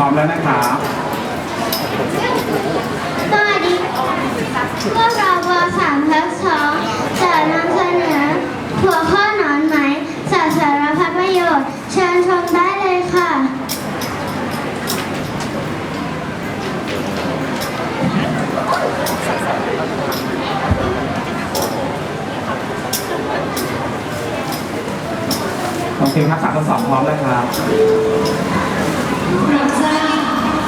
ร้อมแล้วนะครับสวัสดีพวกเราวสามทับสองจะนำเสนอหัวข้อหนอนไหมสาสารพัดประโยชน์ เชิญชมได้เลยค่ะโอเคครับสามต่อสองพร้อมแล้วครับ รับทราบ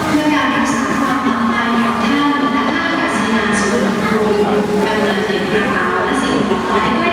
เพื่อการรักษาความปลอดภัยของท่านและท่าอากาศยานสุวรรณภูมิกำเนินติดกระเป๋าและสิ่งของไว้ด้วย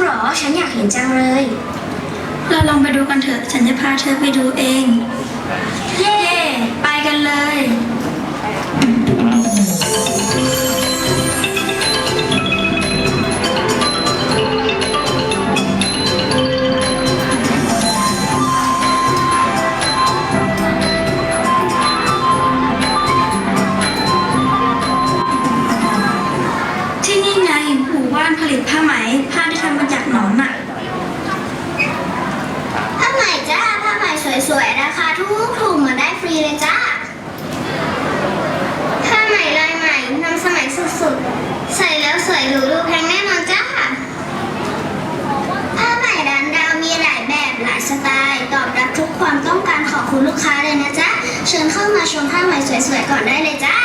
เหรอ ฉันอยากเห็นจังเลย เราลองไปดูกันเถอะ ฉันจะพาเธอไปดูเอง เย้ไปกันเลย ที่นี่ไงหมู่บ้านผลิตผ้าไหม ผ้าที่ทำมาจากหนอนน่ะผ้าไหมจ้าผ้าไหมสวยๆราคาทุกถูกๆมาได้ฟรีเลยจ้าผ้าไหมลายใหม่นำสมัยสุดๆ ใส่แล้วสวยหรูดูแพงแน่นอนจ้าผ้าไหมร้านดาวมีหลายแบบหลายสไตล์ตอบรับทุกความต้องการของคุณลูกค้าเลยนะจ๊ะเชิญเข้ามาชมผ้าไหมสวยๆก่อนได้เลยจ้า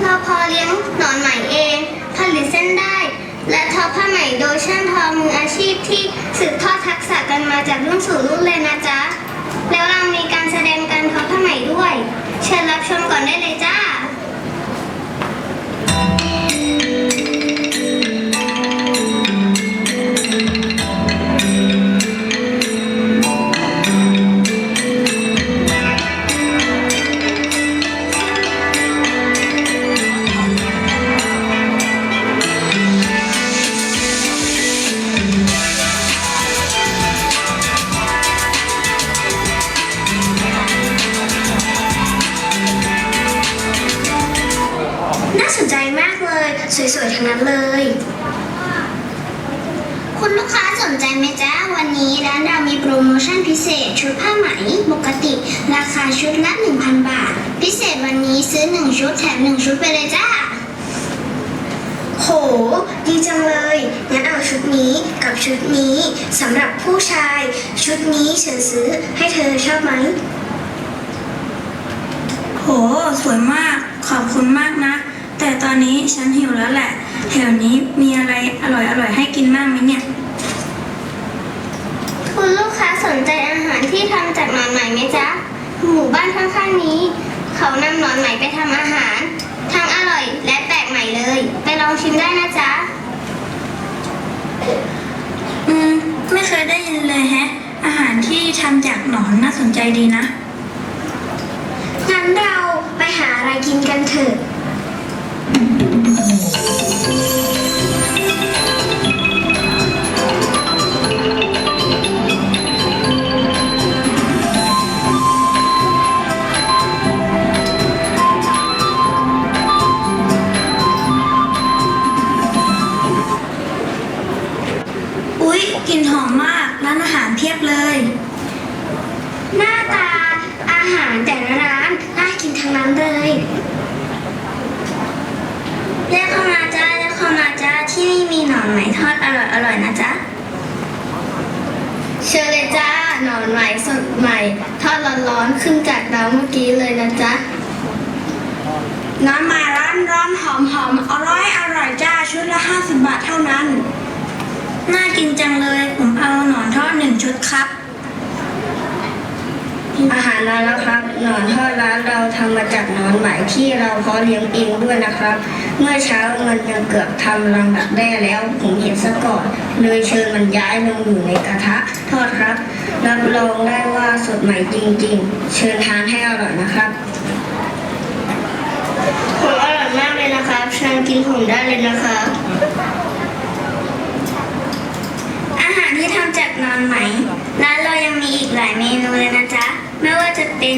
เราพอเลี้ยงหนอนไหมเอง ผลิตเส้นได้ และทอผ้าไหมโดยช่างทอมืออาชีพที่สืบทอดทักษะกันมาจากรุ่นสู่รุ่นเลยนะจ๊ะ แล้วเรามีการแสดงการทอผ้าไหมด้วย เชิญรับชมก่อนได้เลยจ้า นใจไหมจ๊ะ วันนี้ร้านเรามีโปรโมชั่นพิเศษชุดผ้าไหมปกติ ราคาชุดละ 1,000 บาท พิเศษวันนี้ซื้อ 1 ชุดแถม 1 ชุดไปเลยจ้า โห ดีจังเลย งั้นเอาชุดนี้กับชุดนี้สำหรับผู้ชาย ชุดนี้ฉันซื้อให้เธอชอบไหม โห สวยมาก ขอบคุณมากนะ แต่ตอนนี้ฉันหิวแล้วแหละ แถวนี้มีอะไรอร่อยๆให้กินบ้างไหมเนี่ย คุณลูกค้าสนใจอาหารที่ทำจากหนอนไหมไหมจ๊ะ หมู่บ้านข้างๆนี้ เขานำหนอนไหมไปทำอาหาร ทั้งอร่อยและแปลกใหม่เลย ไปลองชิมได้นะจ๊ะ อืม ไม่เคยได้ยินเลยแฮะ อาหารที่ทำจากหนอนน่าสนใจดีนะ งั้นเราไปหาอะไรกินกันเถอะ เลยเรียกเข้ามาจ้าเรียกเข้ามาจ้าที่นี่มีหน่อไหมทอดอร่อยอร่อยนะจ๊ะเชิญเลยจ้าหนอนไหมสดใหม่ ทอดร้อนๆขึ้นจากน้ำเมื่อกี้เลยนะจ๊ะน้ำมาร้านร้อนหอมหอมอร่อยอร่อยจ้าชุดละห้าสิบบาทเท่านั้น น่ากินจังเลย ผมเอาหนอนทอดหนึ่งชุดครับ อาหารมาแล้วครับ หนอนทอดร้านเราทำมาจากหนอนไหมที่เราเพาะเลี้ยงเองด้วยนะครับ เมื่อเช้ามันยังเกือบทำรังดักแด้แล้ว ผมเห็นซะก่อน เลยเชิญมันย้ายลงอยู่ในกระทะทอดครับรับรองได้ว่าสดใหม่จริง ๆ เชิญทานให้อร่อยนะครับผมอร่อยมากเลยนะครับเชิญกินผมได้เลยนะครับอาหารที่ทำจากนอนไหมร้านเรายังมีอีกหลายเมนูเลยนะจ๊ะ ไม่ว่าจะเป็น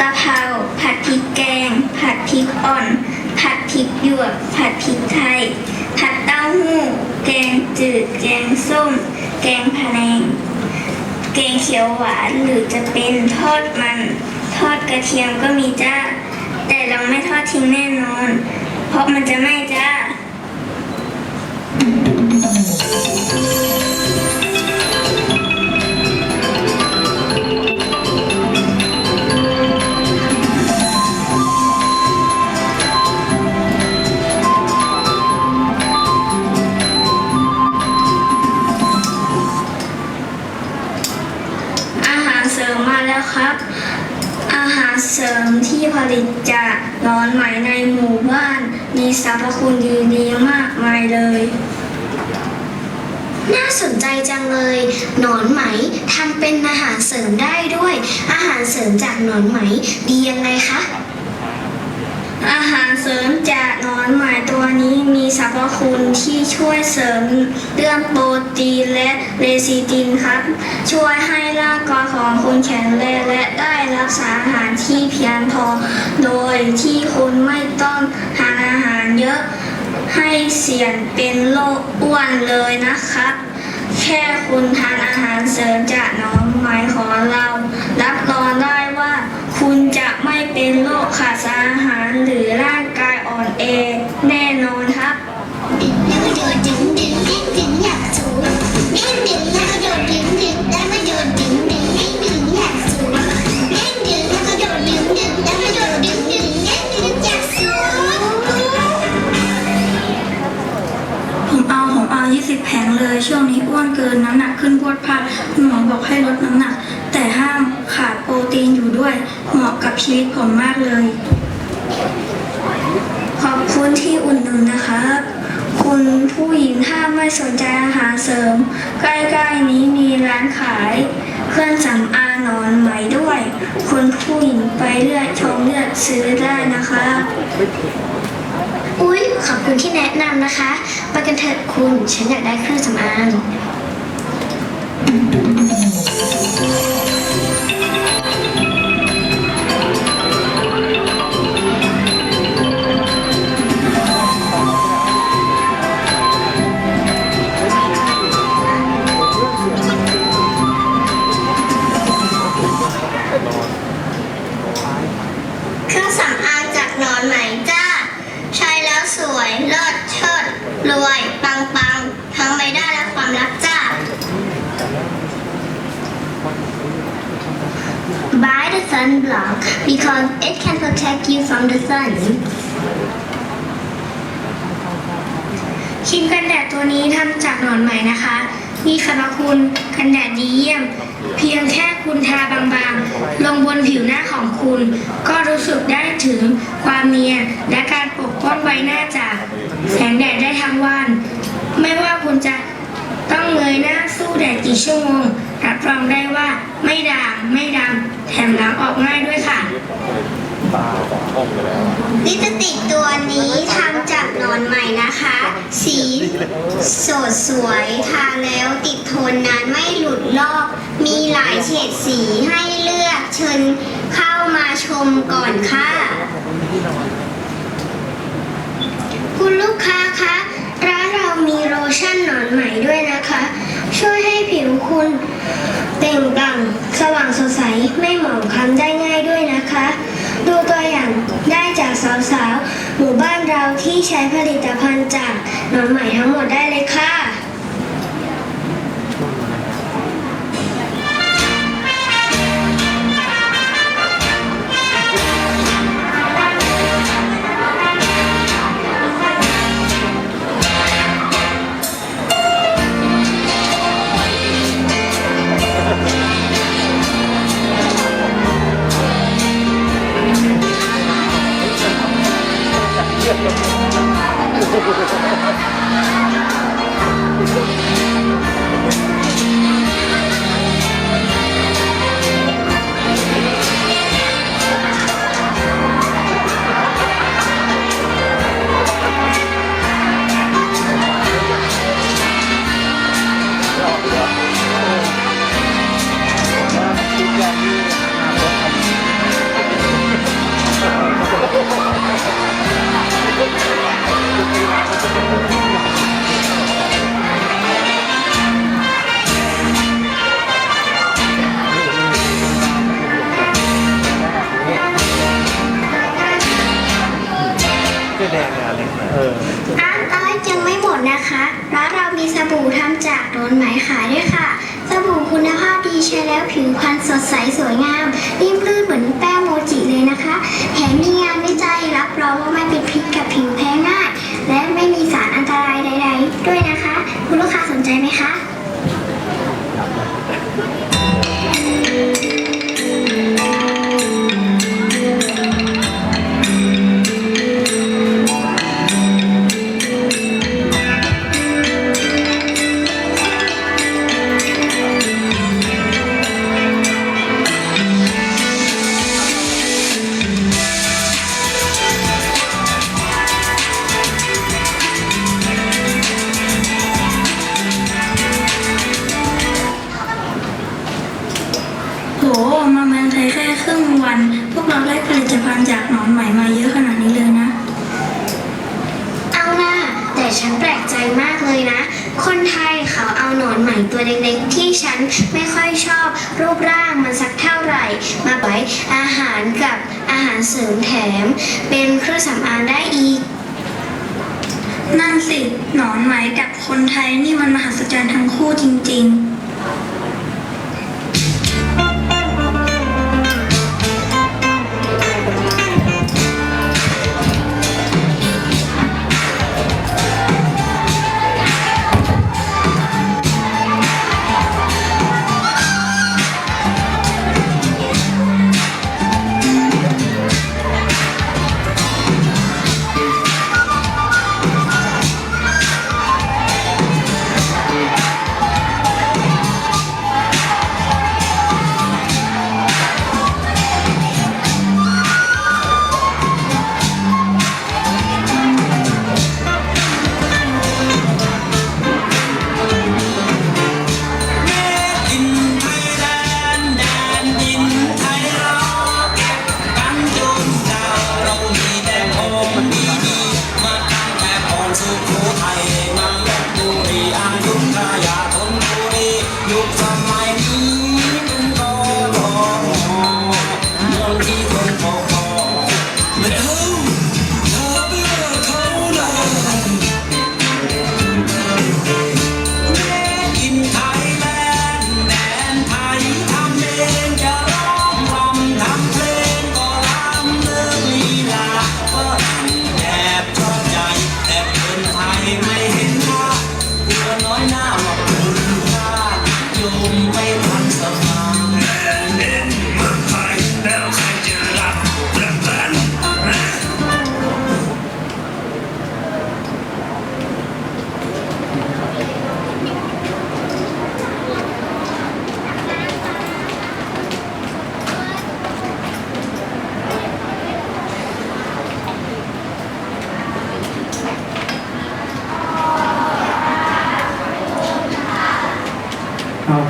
กะเพราผัดพริกแกง ผัดพริกอ่อน ผัดพริกหยวกผัดพริกไทย ผัดเต้าหู้ แกงจืด แกงส้ม แกงพะแนงแกงเขียวหวานหรือจะเป็นทอดมัน ทอดกระเทียมก็มีจ้า แต่เราไม่ทอดทิ้งแน่นอน เพราะมันจะไม้จ้า หนอนไหมในหมู่บ้าน มีสรรพคุณดีๆมากมายเลย น่าสนใจจังเลย หนอนไหมทำเป็นอาหารเสริมได้ด้วย อาหารเสริมจากหนอนไหมดียังไงคะอาหารเสริมจากหนอนไหมตัวนี้มีสรรพคุณที่ช่วยเสริมเรื่องโปรตีนและเลซิตินครับ ช่วยให้ร่างกายของคุณแข็งแรงและได้รักษาอาหารที่เพียงพอ โดยที่คุณ ให้เสี่ยงเป็นโรคอ้วนเลยนะครับแค่คุณทานอาหารเสริมจากน้องไม้ของเรา รับรองได้ว่า คุณจะไม่เป็นโรคขาดสารอาหารหรือร่างกายอ่อนแอแน่นอนครับแล้วก็โดดดึงดึงดึงดึงอยากสูงดึงดึงแล้วก็โดดดึงดึงแล้วก็โดดดึง ชีวิตผมมากเลย ขอบคุณที่อุ่นหนุนนะครับคุณผู้หญิงถ้าไม่สนใจอาหารเสริม ใกล้ๆนี้มีร้านขาย เครื่องสำอางนอนไหมด้วย คุณผู้หญิงไปเลือกชมเลือกซื้อได้นะครับอุ๊ย ขอบคุณที่แนะนำนะคะ ไปกันเถอะคุณฉันอยากได้เครื่องสำอาง protect you from the sun ครีมกันแดดตัวนี้ทำจากหนอนไหมนะคะ มีสรรพคุณกันแดดดีเยี่ยม เพียงแค่คุณทาบางๆ ลงบนผิวหน้าของคุณ ก็รู้สึกได้ถึงความเนียนและการปกป้องใบหน้าจากแสงแดดได้ทั้งวัน ไม่ว่าคุณจะต้องเงยหน้าสู้แดดกี่ชั่วโมงรับรองได้ว่าไม่ด่างไม่ดำแถมล้างออกง่ายด้วยค่ะ ลิปสติกตัวนี้ทำจากหนอนใหม่นะคะ สีสดสวยทาแล้วติดทนนานไม่หลุดลอก มีหลายเฉดสีให้เลือกเชิญเข้ามาชมก่อนค่ะ คุณลูกค้าคะร้านเรามีโลชั่นหนอนใหม่ด้วยนะคะ ช่วยให้ผิวคุณเปล่งปลั่งสว่างสดใสไม่หมองคล้ำได้ง่ายด้วยนะคะ ดูตัวอย่างได้จาก สาวๆ หมู่บ้านเราที่ใช้ผลิตภัณฑ์จากหนองใหม่ทั้งหมดได้เลยค่ะ เสื้อแดงเนี่ยเล็กเอออ้างอ้อยยังไม่หมดนะคะ ร้านเรามีสบู่ทำจากโดนไหมขายด้วยค่ะ สบู่คุณภาพดีใช้แล้วผิวพรรณสดใสสวยงามริ่มรื่นเหมือนแป้งโมจิเลยนะคะแถมมีงานวิจัยรับรองว่าไม่เป็นพิษกับผิวแพ้ง่าย และไม่มีสารอันตรายใด ๆ ด้วยนะคะ คุณลูกค้าสนใจไหมคะ วกเราได้ผลิตภัณฑ์จากหนอนไหมมาเยอะขนาดนี้เลยนะ เอาล่ะแต่ฉันแปลกใจมากเลยนะ คนไทยเขาเอาหนอนไหมตัวเล็กๆ ที่ฉันไม่ค่อยชอบรูปร่างมันสักเท่าไหร่ มาไว้อาหารกับอาหารเสริมแถม เป็นเครื่องสำอางได้อีก นั่นสิ หนอนไหมกับคนไทยนี่มันมหัศจรรย์ทั้งคู่จริง ๆ